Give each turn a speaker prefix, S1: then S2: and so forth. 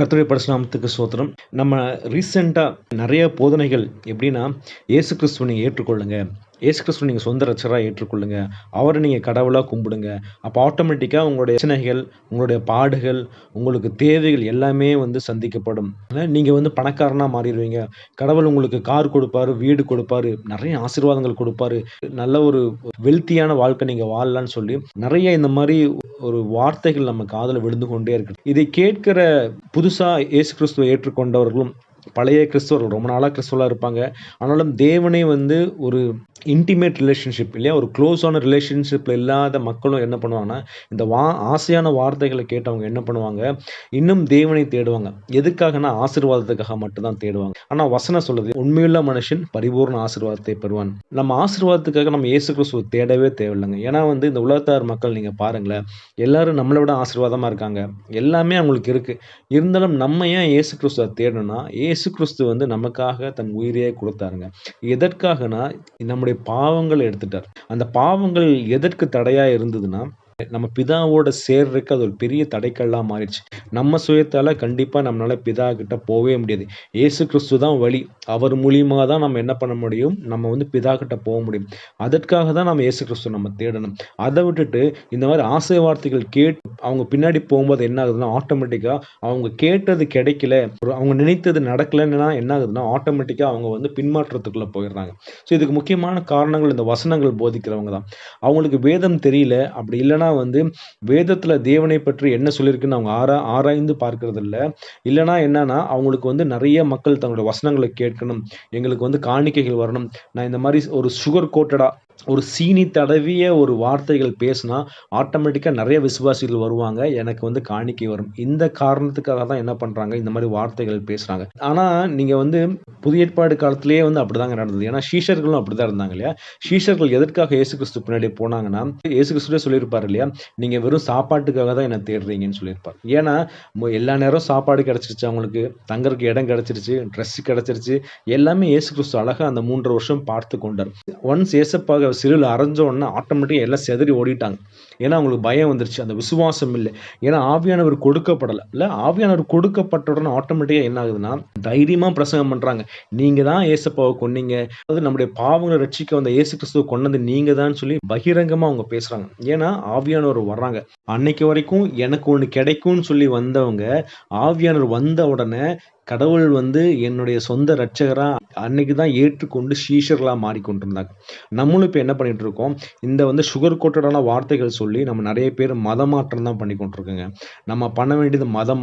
S1: கர்த்தருடைய பரிசுநாமத்துக்கு சோத்திரம் நம்ம ரீசெண்டாக நிறைய போதனைகள் எப்படின்னா இயேசு கிறிஸ்துவனை ஏற்றுக்கொள்ளுங்க. ஏசு கிறிஸ்துவ நீங்கள் சொந்த ரச்சராக ஏற்றுக்கொள்ளுங்க. அவரை நீங்கள் கடவுளாக கும்பிடுங்க. அப்போ ஆட்டோமேட்டிக்காக உங்களுடைய பிரச்சனைகள் உங்களுடைய பாடுகள் உங்களுக்கு தேவைகள் எல்லாமே வந்து சந்திக்கப்படும். நீங்கள் வந்து பணக்காரனாக மாறிடுவீங்க. கடவுள் உங்களுக்கு கார் கொடுப்பாரு வீடு கொடுப்பாரு நிறைய ஆசீர்வாதங்கள் கொடுப்பாரு. நல்ல ஒரு வெல்த்தியான வாழ்க்கை நீங்கள் வாழலான்னு சொல்லி நிறைய இந்த மாதிரி ஒரு வார்த்தைகள் நம்ம காதில் விழுந்து கொண்டே இருக்கு. இதை கேட்கிற புதுசாக ஏசு கிறிஸ்துவை ஏற்றுக்கொண்டவர்களும் பழைய கிறிஸ்துவர்கள் ரொம்ப நாளாக கிறிஸ்துவலாக இருப்பாங்க. ஆனாலும் தேவனே வந்து ஒரு இன்டிமேட் ரிலேஷன்ஷிப் இல்லையா? ஒரு க்ளோஸான ரிலேஷன்ஷிப்பில் இல்லாத மக்களும் என்ன பண்ணுவாங்கன்னா இந்த வா ஆசையான வார்த்தைகளை கேட்டவங்க என்ன பண்ணுவாங்க? இன்னும் தேவனை தேடுவாங்க. எதுக்காகனா ஆசீர்வாதத்துக்காக மட்டும்தான் தேடுவாங்க. ஆனால் வசனம் சொல்லுது உண்மையுள்ள மனுஷன் பரிபூர்ண ஆசீர்வாதத்தை பெறுவான். நம்ம ஆசீர்வாதத்துக்காக நம்ம இயேசு கிறிஸ்துவ தேடவே தேவையில்லைங்க. ஏன்னா வந்து இந்த உலகத்தார் மக்கள் நீங்கள் பாருங்களேன் எல்லாரும் நம்மளை விட ஆசீர்வாதமாக இருக்காங்க. எல்லாமே அவங்களுக்கு இருக்குது இருந்தாலும் நம்ம ஏன் இயேசு கிறிஸ்துவை தேடணும்னா இயேசு கிறிஸ்து வந்து நமக்காக தன் உயிரையே கொடுத்தாருங்க. எதற்காகனா நம்முடைய பாவங்களை எடுத்துட்டார். அந்த பாவங்கள் எதற்கு தடையா இருந்ததுன்னா நம்ம பிதாவோட சேர்றதுக்கு அது ஒரு பெரிய தடைக்கல்லாம் மாறிடுச்சு. நம்ம சுயத்தால கண்டிப்பா நம்மளால பிதா கிட்ட போகவே முடியாது. ஏசு கிறிஸ்து தான் வழி. அவர் மூலியமாக தான் நம்ம என்ன பண்ண முடியும்? நம்ம வந்து பிதா கிட்ட போக முடியும். அதற்காக தான் நம்ம ஏசு கிறிஸ்து நம்ம தேடணும். அதை விட்டுட்டு இந்த மாதிரி ஆசை வார்த்தைகள் கேட்டு அவங்க பின்னாடி போகும்போது என்ன ஆகுதுன்னா ஆட்டோமேட்டிக்காக அவங்க கேட்டது கிடைக்கல. அவங்க நினைத்தது நடக்கலைன்னா என்ன ஆகுதுன்னா ஆட்டோமேட்டிக்காக அவங்க வந்து பின்மாற்றத்துக்குள்ளே போயிடுறாங்க. ஸோ இதுக்கு முக்கியமான காரணங்கள் இந்த வசனங்கள் போதிக்கிறவங்க தான். அவங்களுக்கு வேதம் தெரியல. அப்படி இல்லைன்னா வந்து வேதத்துல தேவனை பற்றி என்ன சொல்லியிருக்குன்னு அவங்க ஆரா ஆராய்ந்து பார்க்கறதில்ல. இல்லைனா என்னன்னா அவங்களுக்கு வந்து நிறைய மக்கள் தங்களுடைய வசனங்களை கேட்கணும். எங்களுக்கு வந்து காணிக்கைகள் வரணும். நான் இந்த மாதிரி ஒரு சுகர் கோட்டடா ஒரு சீனி தடவிய ஒரு வார்த்தைகள் பேசுனா ஆட்டோமேட்டிக்காக நிறைய விசுவாசிகள் வருவாங்க. எனக்கு வந்து காணிக்கை வரும். இந்த காரணத்துக்காக தான் என்ன பண்ணுறாங்க இந்த மாதிரி வார்த்தைகள் பேசுகிறாங்க ஆனால் நீங்கள் வந்து புதிய ஏற்பாடு காலத்திலேயே வந்து அப்படிதாங்க நடந்தது. ஏன்னா ஷீஷர்களும் அப்படிதான் இருந்தாங்க இல்லையா? ஷீஷர்கள் எதற்காக இயேசு கிறிஸ்து பின்னாடி போனாங்கன்னா இயேசு கிறிஸ்துவே சொல்லியிருப்பார் இல்லையா? நீங்கள் வெறும் சாப்பாட்டுக்காக தான் என்ன தேடுறீங்கன்னு சொல்லியிருப்பார். ஏன்னா எல்லா நேரம் சாப்பாடு கிடச்சிருச்சு அவங்களுக்கு. தங்கறதுக்கு இடம் கிடச்சிருச்சு. ட்ரெஸ் கிடச்சிருச்சு. எல்லாமே இயேசு கிறிஸ்து அழகாக அந்த மூன்று வருஷம் பார்த்து கொண்டார். ஒன்ஸ் ஏசப்பாக சிறுவில் அரைஞ்ச உடனே ஆட்டோமேட்டிக்காக எல்லாம் செதறி ஓடிட்டாங்க. ஏன்னா அவங்களுக்கு பயம் வந்துருச்சு. அந்த விசுவாசம் இல்லை. ஏன்னா ஆவியானவர் கொடுக்கப்படலை. இல்லை ஆவியானவர் கொடுக்கப்பட்ட உடனே ஆட்டோமேட்டிக்காக என்ன ஆகுதுன்னா தைரியமாக பிரசங்கம் பண்ணுறாங்க நீங்கள் தான் ஏசப்பாவை கொன்னீங்க. அதாவது நம்முடைய பாவங்களை ரட்சிக்க வந்த ஏசு கிறிஸ்துவ கொண்டது நீங்கள் தான் சொல்லி பகிரங்கமாக அவங்க பேசுகிறாங்க ஏன்னா ஆவியானவர் வர்றாங்க. அன்னைக்கு வரைக்கும் எனக்கு ஒன்று கிடைக்கும்னு சொல்லி வந்தவங்க ஆவியானவர் வந்த உடனே கடவுள் வந்து என்னுடைய சொந்த ரட்சகரா அன்னைக்கு தான் ஏற்றுக்கொண்டு ஷீஷர்களா மாறிக்கொண்டிருந்தாங்க. நம்மளும் இப்போ என்ன பண்ணிட்டு இருக்கோம் இந்த வந்து சுகர் கோட்டடான வார்த்தைகள் சொல்லி நம்ம நிறைய பேர் மதமாற்றம் தான் பண்ணி கொண்டிருக்கோங்க நம்ம பண்ண வேண்டியது மதம்